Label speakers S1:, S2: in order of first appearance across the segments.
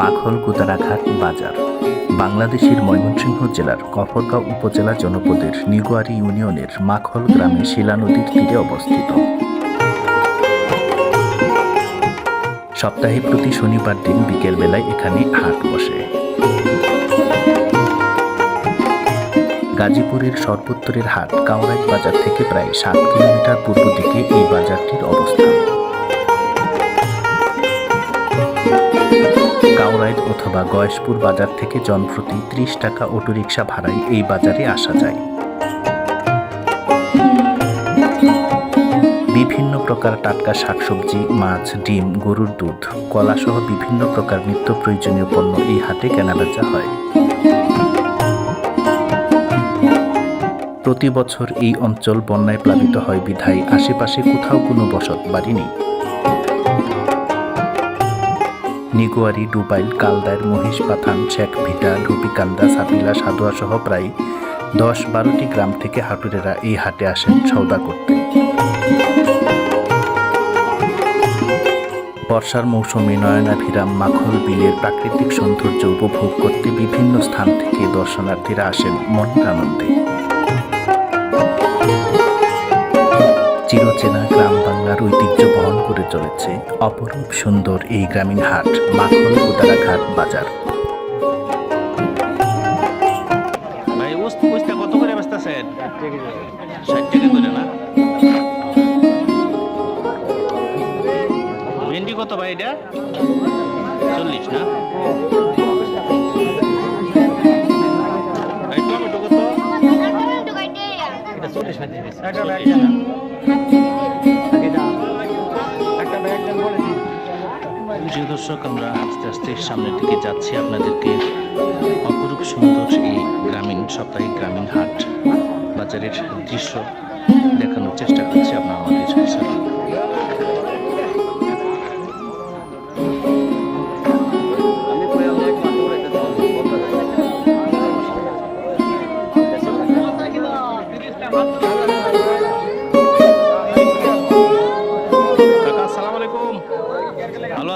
S1: মাখল কুতারাঘাট বাজার, বাংলাদেশের ময়মনসিংহ জেলার কফরগাঁও উপজেলা জনপদের নিগোয়ারি ইউনিয়নের মাখল গ্রামে শিলা নদীর তীরে অবস্থিত। সপ্তাহে প্রতি শনিবার দিন বিকেলবেলায় এখানে হাট বসে। গাজীপুরের সর্বোত্তরের হাট কাউরাইট বাজার থেকে প্রায় সাত কিলোমিটার পূর্ব দিকে এই বাজারটির অবস্থান। কাউরাইট অথবা গয়েশপুর বাজার থেকে জনপ্রতি ত্রিশ টাকা অটোরিকশা ভাড়ায় এই বাজারে আসা যায়। বিভিন্ন প্রকার টাটকা শাকসবজি, মাছ, ডিম, গরুর দুধ কলা সহ বিভিন্ন প্রকার নিত্য প্রয়োজনীয় পণ্য এই হাটে কেনাবেচা হয়। প্রতি বছর এই অঞ্চল বন্যায় প্লাবিত হয় বিধায় আশেপাশে কোথাও কোনো বসত বাড়ি নেই। নিগোয়ারি, ডুবাইল, কালদার, মহিষ পাথান শেখ ভিটা ঢুপিকান্দা সাপিলা, সাদুয়া সহ প্রায় দশ বারোটি গ্রাম থেকে হাটুরেরা এই হাটে আসেন সৌদা করতে। বর্ষার মৌসুমে নয়নাভিরাম, মাখল, বিলের প্রাকৃতিক সৌন্দর্য উপভোগ করতে বিভিন্ন স্থান থেকে দর্শনার্থীরা আসেন মন আনন্দে চলেছে অপরূপ সুন্দর এই গ্রামীণ হাট মাখন উদারাঘাট বাজার।
S2: কত করে বেচতেছেন? ষাট টাকা করে না? ভেন্ডি কত ভাই এটা? চল্লিশ না? টমেটো কত? এটা চল্লিশ। প্রিয় দর্শক, আমরা আস্তে আস্তে সামনের দিকে যাচ্ছি। আপনাদেরকে অপরূপ সুন্দর এই গ্রামীণ, সাপ্তাহিক গ্রামীণ হাট বাজারের দৃশ্য দেখানোর চেষ্টা করছি আপনার আমাদের সাথে।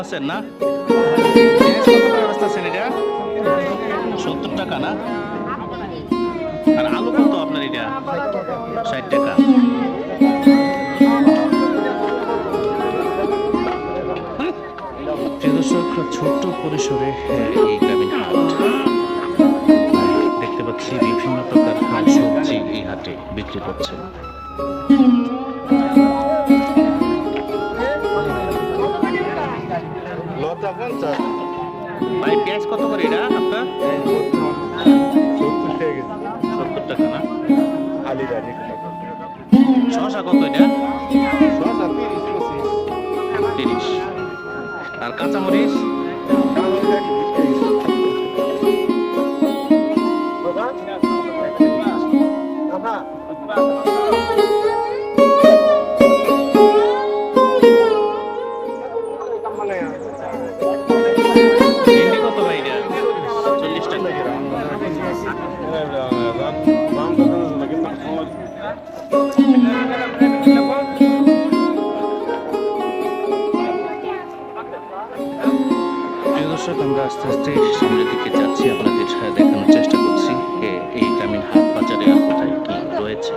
S2: আছেন না? সত্তর টাকা না? আর আলু কত আপনার এটা? ষাট টাকা। ছোট্ট পরিসরে হ্যাঁ, এই দেখতে পাচ্ছি বিভিন্ন প্রকার সবজি এই হাটে বিক্রি করছে
S3: পঞ্চাশ
S2: ভাই পেঁয়াজ কত করে এটা আপনার?
S3: সত্তর টাকা
S2: সত্তর টাকা না?
S3: আলিদারি
S2: শশা কত এটা?
S3: শসা তিরিশ।
S2: আর কাঁচামরিচ? ভেন্ডি কত ভাই এটা? চল্লিশ টাকা। দর্শক আমরা আস্তে আস্তে সামনের দিকে যাচ্ছি। আপনাদের সাথে দেখানোর চেষ্টা করছি এই গ্রামীণ হাট বাজারে আর কোথায় কি রয়েছে।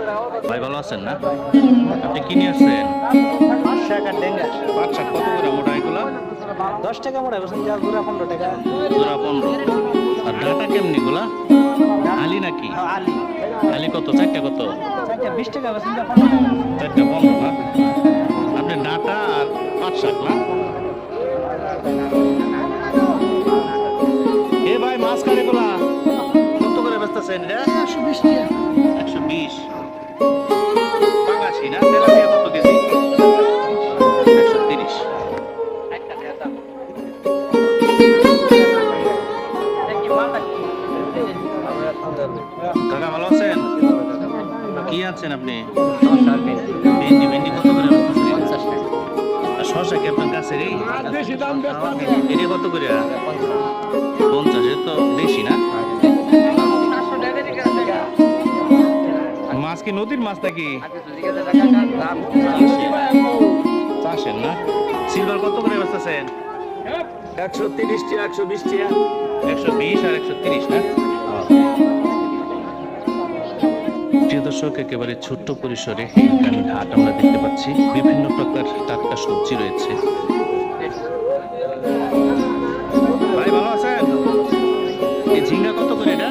S2: ভাই ভালো আছেন না? আপনি কি নিয়ে আসছেন? পাঁচ শাক কত করে মোটা
S4: দশ টাকা মোড়া বলছেন যা ঘুরা পনেরো টাকা।
S2: জোড়া পনেরো। আর ডাটা কেমনি গুলা? আলি নাকি?
S4: আলি।
S2: আলি কত? চারটা কত?
S4: চারটা বিশ টাকা বলছেন যা পনেরো
S2: চারটা পনেরো না আপনি ডাটা আর পাঁচ শাক না? এ ভাই মাছ কারে গুলা? কত করে বেচতেছেন এটা?
S4: একশো বিশ টাকা।
S2: একশো বিশ। পাঙাশি না? কি আছেন আপনি ভেন্ডি ভেন্ডি কত করে আর শসা কি আপনার কাছে রে? এটা কত করে? পঞ্চাশ তো বেশি না? মাছ কি নদীর মাছ নাকি? চাষের না? সিলভার কত করে বেচতেছেন?
S4: একশো তিরিশটি একশো বিশটি
S2: একশো বিশ আর একশো তিরিশ না? প্রিয় দর্শক, একেবারে ছোট্ট পরিসরে হাট আমরা দেখতে পাচ্ছি। বিভিন্ন প্রকার টাটকা সবজি রয়েছে। ভাই কত করে এটা?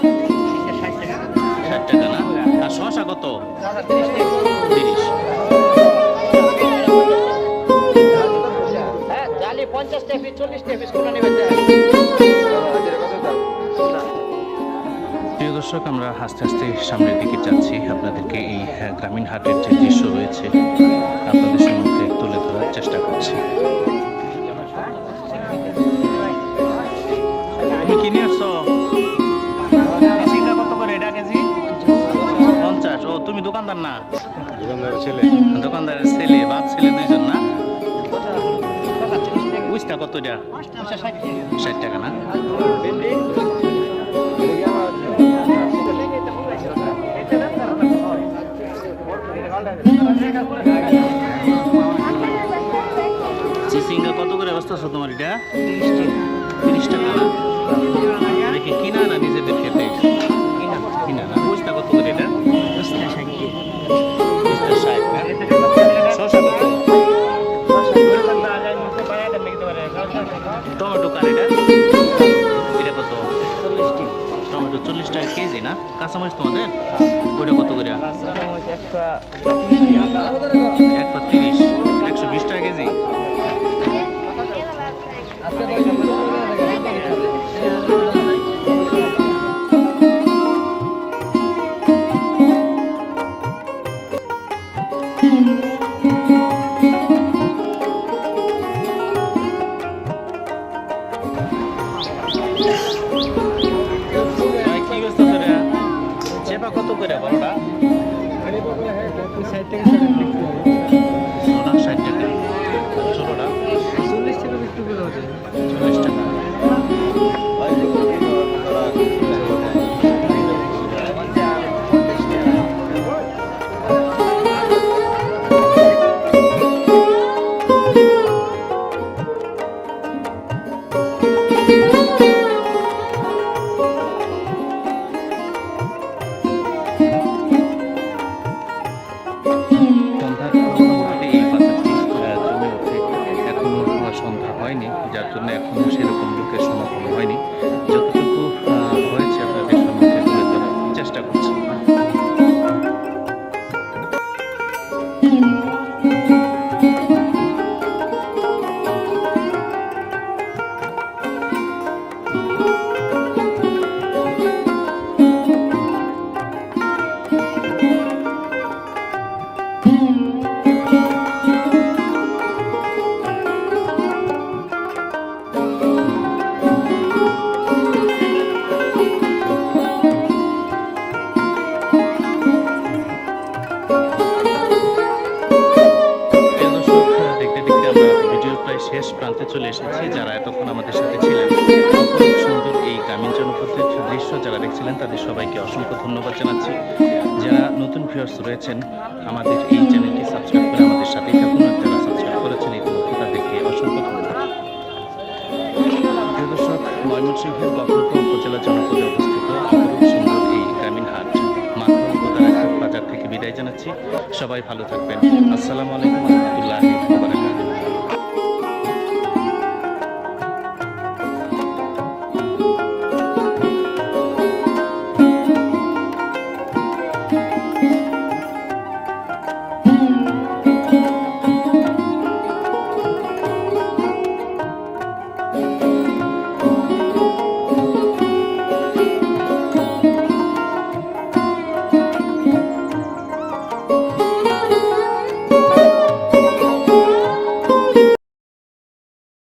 S2: দর্শক আমরা আস্তে আস্তে সামনের দিকে যাচ্ছি। আপনাদেরকে এই গ্রামীণ হাটের যে দৃশ্য রয়েছে আপনাদের সম্মুখে তুলে ধরার চেষ্টা করছি। তুমি কি আসছো? কত করে এটা কেজি? পঞ্চাশ। ও তুমি দোকানদার না?
S3: ছেলে।
S2: দোকানদারের ছেলে বাপ ছেলে দুইজন না? উইসটা কত এটা? ষাট টাকা না? চিচিঙ্গা কত করে অবস্থা আছে তোমার এটা? তিরিশ টাকা। না? নাকি কিনা না নিজেদের খেতে? কিনা না? বুঝটা কত করে এটা? টমেটো কার চল্লিশ টাকা কেজি না? কাঁচামরিচ তোমাদের? ওইটা কত করে? একটা তিরিশ, একশো বিশ টাকা কেজি। চেপা কত করে বড়টা? ষাট টাকা ছোটটা
S4: চল্লিশ টাকা বিক্রি করে
S2: চল্লিশ টাকা। এসেছি, যারা এতক্ষণ আমাদের সাথে ছিলেন। সুন্দর এই গ্রামীণ জনপদের দৃশ্য যারা দেখছিলেন, তাদের সবাইকে অসংখ্য ধন্যবাদ জানাচ্ছি। যারা নতুন ভিউয়ার্স রয়েছেন, আমাদের এই চ্যানেলটি সাবস্ক্রাইব করে আমাদের সাথেই থাকুন, আর যারা সাবস্ক্রাইব করেছেন ইতিমধ্যে তাদেরকে অসংখ্য ধন্যবাদ। প্রিয় দর্শক, ময়মনসিংহের গফরগাঁও উপজেলা জনপদে অবস্থিত সুন্দর এই গ্রামীণ হাট মাখন বাজার থেকে বিদায় জানাচ্ছি। সবাই ভালো থাকবেন। আসসালামু আলাইকুম রহমতুল্লাহ